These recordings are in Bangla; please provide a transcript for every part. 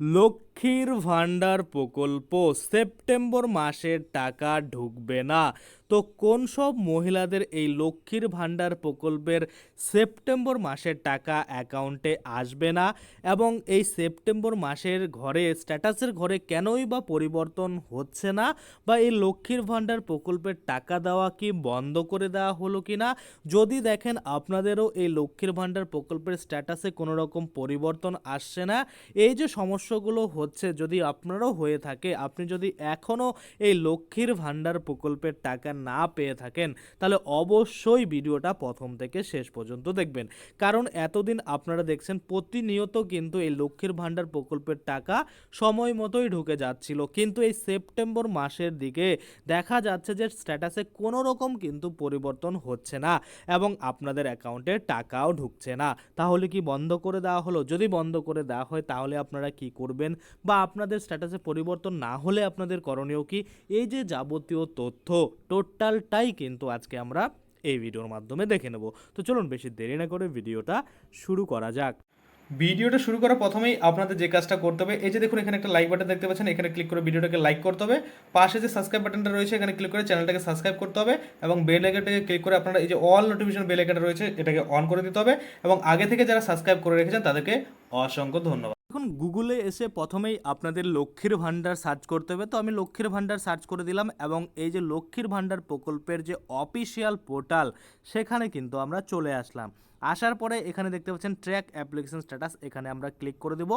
लोग লক্ষ্মীর ভাণ্ডার প্রকল্প সেপ্টেম্বর মাসের টাকা ঢুকবে না। তো কোন সব মহিলাদের এই লক্ষ্মীর ভাণ্ডার প্রকল্পের সেপ্টেম্বর মাসের টাকা অ্যাকাউন্টে আসবে না? এবং এই সেপ্টেম্বর মাসের ঘরে, স্ট্যাটাসের ঘরে কেনই বা পরিবর্তন হচ্ছে না? বা এই লক্ষ্মীর ভাণ্ডার প্রকল্পের টাকা দেওয়া কি বন্ধ করে দেওয়া হলো কি না যদি দেখেন, আপনাদেরও এই লক্ষ্মীর ভাণ্ডার প্রকল্পের স্ট্যাটাসে কোনো রকম পরিবর্তন আসছে না। এই যে সমস্যাগুলো হচ্ছে যদি আপনারও হয়ে থাকে, আপনি যদি এখনও এই লক্ষ্মীর ভাণ্ডার প্রকল্পের টাকা না পেয়ে থাকেন, তাহলে অবশ্যই ভিডিওটা প্রথম থেকে শেষ পর্যন্ত দেখবেন। কারণ এতদিন আপনারা দেখছেন প্রতিনিয়ত কিন্তু এই লক্ষ্মীর ভাণ্ডার প্রকল্পের টাকা সময় মতোই ঢুকে যাচ্ছিল। কিন্তু এই সেপ্টেম্বর মাসের দিকে দেখা যাচ্ছে যে স্ট্যাটাসে কোনো রকম কিন্তু পরিবর্তন হচ্ছে না এবং আপনাদের অ্যাকাউন্টে টাকাও ঢুকছে না। তাহলে কি বন্ধ করে দেওয়া হলো? যদি বন্ধ করে দেওয়া হয়, তাহলে আপনারা কি করবেন? বা আপনাদের স্ট্যাটাসে পরিবর্তন না হলে আপনাদের করণীয় কি? এই যে যাবতীয় তথ্য, টোটালটাই কিন্তু আজকে আমরা এই ভিডিওর মাধ্যমে দেখে নেব। তো চলুন বেশি দেরি না করে ভিডিওটা শুরু করা যাক। ভিডিওটা শুরু করার প্রথমেই আপনাদের যে কাজটা করতে হবে, এই যে দেখুন এখানে একটা লাইক বাটন দেখতে পাচ্ছেন, এখানে ক্লিক করে ভিডিওটাকে লাইক করতে হবে। পাশে যে সাবস্ক্রাইব বাটনটা রয়েছে, এখানে ক্লিক করে চ্যানেলটাকে সাবস্ক্রাইব করতে হবে এবং বেল আইকনটাকে ক্লিক করে আপনারা এই যে অল নোটিফিকেশন বেল আইকনটা রয়েছে, এটাকে অন করে দিতে হবে এবং আগে থেকে যারা সাবস্ক্রাইব করে রেখেছেন, তাদেরকে অসংখ্য ধন্যবাদ। এখন গুগলে এসে প্রথমেই আপনাদের লক্ষ্মীর ভাণ্ডার সার্চ করতে হবে। তো আমি লক্ষ্মীর ভাণ্ডার সার্চ করে দিলাম এবং এই যে লক্ষ্মীর ভাণ্ডার প্রকল্পের যে অফিসিয়াল পোর্টাল সেখানে কিন্তু আমরা চলে আসলাম। আসার পরে এখানে দেখতে পাচ্ছেন ট্র্যাক অ্যাপ্লিকেশন স্ট্যাটাস এখানে আমরা ক্লিক করে দেব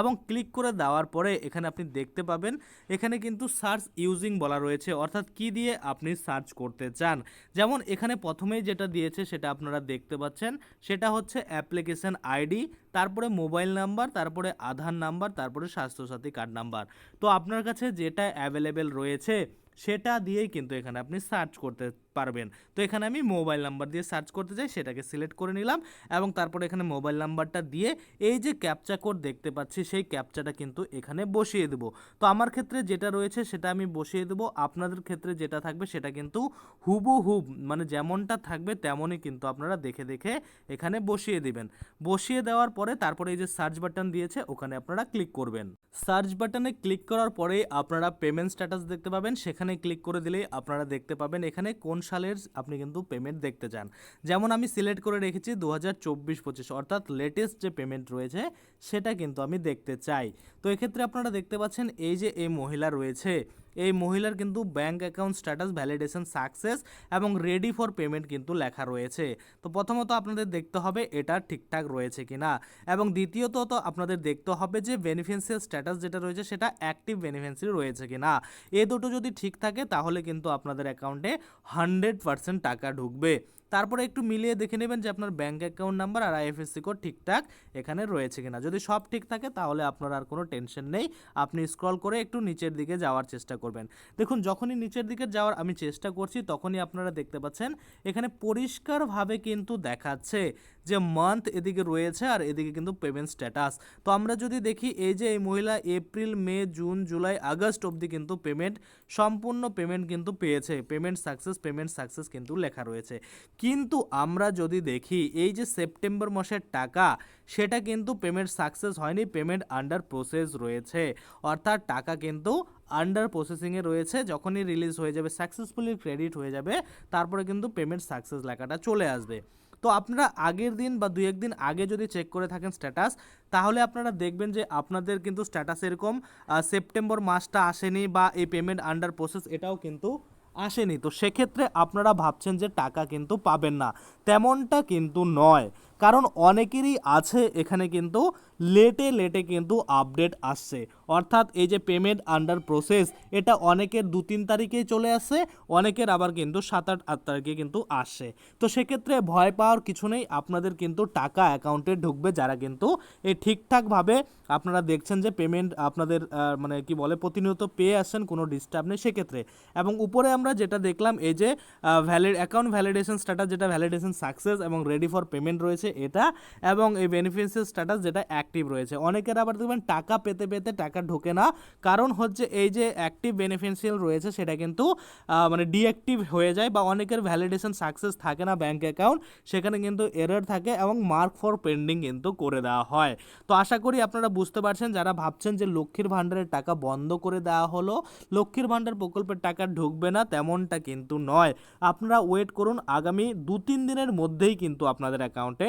এবং ক্লিক করে দেওয়ার পরে এখানে আপনি দেখতে পাবেন, এখানে কিন্তু সার্চ ইউজিং বলা রয়েছে, অর্থাৎ কি দিয়ে আপনি সার্চ করতে চান। যেমন এখানে প্রথমেই যেটা দিয়েছে সেটা আপনারা দেখতে পাচ্ছেন, সেটা হচ্ছে অ্যাপ্লিকেশন আইডি তারপরে মোবাইল নাম্বার তারপরে আধার নাম্বার তারপরে স্বাস্থ্যসাথী কার্ড নাম্বার তো আপনার কাছে যেটা অ্যাভেলেবেল রয়েছে, সেটা দিয়েই কিন্তু এখানে আপনি সার্চ করতে পারবেন। তো এখানে আমি মোবাইল নাম্বার দিয়ে সার্চ করতে চাই, সেটাকে সিলেক্ট করে নিলাম এবং তারপরে এখানে মোবাইল নাম্বারটা দিয়ে এই যে ক্যাপচা কোড দেখতে পাচ্ছি, সেই ক্যাপচাটা কিন্তু এখানে বসিয়ে দেবো। তো আমার ক্ষেত্রে যেটা রয়েছে সেটা আমি বসিয়ে দেবো। আপনাদের ক্ষেত্রে যেটা থাকবে সেটা কিন্তু হুবহুব মানে যেমনটা থাকবে তেমনই কিন্তু আপনারা দেখে দেখে এখানে বসিয়ে দিবেন। বসিয়ে দেওয়ার পরে তারপরে এই যে সার্চ বাটন দিয়েছে, ওখানে আপনারা ক্লিক করবেন। সার্চ বাটনে ক্লিক করার পরে আপনারা পেমেন্ট স্ট্যাটাস দেখতে পাবেন। সেখানে ক্লিক করে দিলেই আপনারা দেখতে পাবেন এখানে কোন সালের আপনি কিন্তু পেমেন্ট দেখতে চান। যেমন আমি সিলেক্ট করে রেখেছি দু হাজার চব্বিশ পঁচিশ, অর্থাৎ লেটেস্ট যে পেমেন্ট রয়েছে, সেটা কিন্তু আমি দেখতে চাই। তো এক্ষেত্রে আপনারা দেখতে পাচ্ছেন এই যে এই মহিলা রয়েছে এই মহিলার কিন্তু bank account status validation success এবং রেডি ফর পেমেন্ট কিন্তু লেখা রয়েছে। তো প্রথমত আপনাদের দেখতে হবে এটা ঠিকঠাক রয়েছে কিনা। এবং দ্বিতীয়ত তো আপনাদের দেখতে হবে যে বেনিফিশিয়াল স্ট্যাটাস যেটা রয়েছে সেটা অ্যাক্টিভ বেনিফিশিয়ারি রয়েছে কিনা। এ দুটো যদি ঠিক থাকে তাহলে কিন্তু আপনাদের অ্যাকাউন্টে হান্ড্রেড পার্সেন্ট টাকা ঢুকবে। তারপরে একটু মিলিয়ে দেখে নেবেন যে আপনার ব্যাঙ্ক অ্যাকাউন্ট নাম্বার আর আইএফএসসি কোড ঠিকঠাক এখানে রয়েছে কিনা। যদি সব ঠিক থাকে তাহলে আপনার আর কোনো টেনশন নেই। আপনি স্ক্রল করে একটু নিচের দিকে যাওয়ার চেষ্টা করবেন। দেখুন, যখনই নিচের দিকে যাওয়ার আমি চেষ্টা করছি, তখনই আপনারা দেখতে পাচ্ছেন এখানে পরিষ্কারভাবে কিন্তু দেখাচ্ছে যে মান্থ এদিকে রয়েছে আর এদিকে কিন্তু পেমেন্ট স্ট্যাটাস তো আমরা যদি দেখি, এই যে এই মহিলা April, May, June, July, August অবধি কিন্তু পেমেন্ট সম্পূর্ণ পেমেন্ট কিন্তু পেয়েছে। পেমেন্ট সাকসেস পেমেন্ট সাকসেস কিন্তু লেখা রয়েছে। কিন্তু আমরা যদি দেখি, এই যে সেপ্টেম্বর মাসের টাকা, সেটা কিন্তু পেমেন্ট সাকসেস হয়নি পেমেন্ট আন্ডার প্রসেস রয়েছে। অর্থাৎ টাকা কিন্তু আন্ডার প্রসেসিংয়ে রয়েছে, যখনই রিলিজ হয়ে যাবে সাকসেসফুলি ক্রেডিট হয়ে যাবে, তারপরে কিন্তু পেমেন্ট সাকসেস লেখাটা চলে আসবে। তো আপনারা আগের দিন বা দু একদিন আগে যদি চেক করে থাকেন স্ট্যাটাস তাহলে আপনারা দেখবেন যে আপনাদের কিন্তু স্ট্যাটাস এরকম সেপ্টেম্বর মাসটা আসেনি বা এই পেমেন্ট আন্ডার প্রসেস এটাও কিন্তু আসেনি। তো সেক্ষেত্রে আপনারা ভাবছেন যে টাকা কিন্তু পাবেন না। তেমনটা কিন্তু নয়। কারণ অনেকেরই আছে এখানে কিন্তু লেটে লেটে কিন্তু আপডেট আসছে। অর্থাৎ এই যে পেমেন্ট আন্ডার প্রসেস এটা অনেকের দু তিন তারিখেই চলে আসছে অনেকের আবার কিন্তু সাত আট আট তারিখে কিন্তু আসছে তো সেক্ষেত্রে ভয় পাওয়ার কিছু নেই, আপনাদের কিন্তু টাকা অ্যাকাউন্টে ঢুকবে যারা কিন্তু এই ঠিকঠাকভাবে আপনারা দেখছেন যে পেমেন্ট আপনাদের মানে কি বলে, প্রতিনিয়ত পেয়ে আসছেন, কোনো ডিস্টার্ব নেই সেক্ষেত্রে। এবং উপরে আমরা যেটা দেখলাম, এই যে ভ্যালিড অ্যাকাউন্ট ভ্যালিডেশন স্ট্যাটাস যেটা ভ্যালিডেশন সাকসেস এবং রেডি ফর পেমেন্ট রয়েছে হচ্ছে এটা এবং এই বেনিফিশিয়াল স্ট্যাটাস যেটা অ্যাক্টিভ রয়েছে। অনেকের আবার দেখবেন টাকা পেতে পেতে টাকা ঢোকে না। কারণ হচ্ছে এই যে অ্যাক্টিভ বেনিফিশিয়াল রয়েছে সেটা কিন্তু মানে ডিঅ্যাক্টিভ হয়ে যায় বা অনেকের ভ্যালিডেশন সাকসেস থাকে না ব্যাঙ্ক অ্যাকাউন্ট সেখানে কিন্তু এরর থাকে এবং মার্ক ফর পেন্ডিং কিন্তু করে দেওয়া হয়। তো আশা করি আপনারা বুঝতে পারছেন, যারা ভাবছেন যে লক্ষ্মীর ভাণ্ডারের টাকা বন্ধ করে দেওয়া হলো, লক্ষ্মীর ভাণ্ডার প্রকল্পের টাকা ঢুকবে না তেমনটা কিন্তু নয়। আপনারা ওয়েট করুন, আগামী দু তিন দিনের মধ্যেই কিন্তু আপনাদের অ্যাকাউন্টে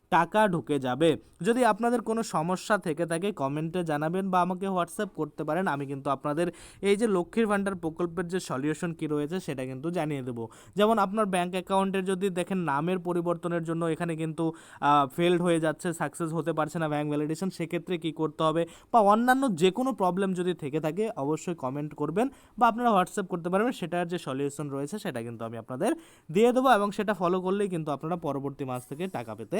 টাকা ঢুকে যাবে। যদি আপনাদের কোনো সমস্যা থেকে থাকে কমেন্টে জানাবেন বা আমাকে হোয়াটসঅ্যাপ করতে পারেন, আমি কিন্তু আপনাদের এই যে লক্ষ্মীর ভাণ্ডার প্রকল্পের যে সলিউশন কী রয়েছে, সেটা কিন্তু জানিয়ে দেবো। যেমন আপনার ব্যাঙ্ক অ্যাকাউন্টের যদি দেখেন, নামের পরিবর্তনের জন্য এখানে কিন্তু ফেলড হয়ে যাচ্ছে সাকসেস হতে পারছে না ব্যাংক ভ্যালিডেশন সেক্ষেত্রে কী করতে হবে? বা অন্যান্য যে কোনো প্রবলেম যদি থেকে থাকে, অবশ্যই কমেন্ট করবেন বা আপনারা হোয়াটসঅ্যাপ করতে পারবেন, সেটার যে সলিউশন রয়েছে, সেটা কিন্তু আমি আপনাদের দিয়ে দেবো এবং সেটা ফলো করলেই কিন্তু আপনারা পরবর্তী মাস থেকে টাকা পেতে